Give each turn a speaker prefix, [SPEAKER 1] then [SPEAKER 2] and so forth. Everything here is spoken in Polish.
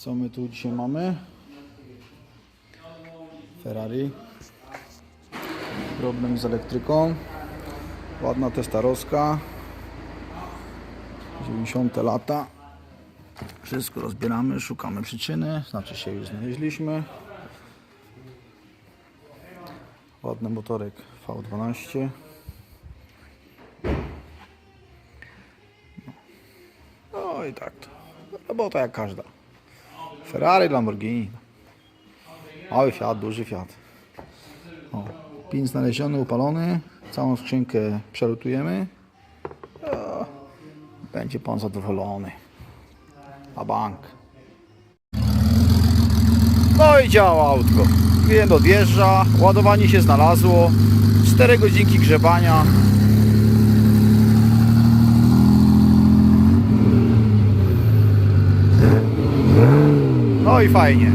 [SPEAKER 1] Co my tu dzisiaj mamy? Ferrari. Problem z elektryką. Ładna testarowska. 90 lata. Wszystko rozbieramy, szukamy przyczyny. Znaczy się już znaleźliśmy. Ładny motorek V12. No i tak to. Robota jak każda. Ferrari, Lamborghini. Mały Fiat, duży Fiat. O, pin znaleziony, upalony. Całą skrzynkę przelutujemy. O, będzie pan zadowolony. A bank. No i działa autko. Klient odjeżdża, ładowanie się znalazło. 4 godzinki grzebania. I fajnie.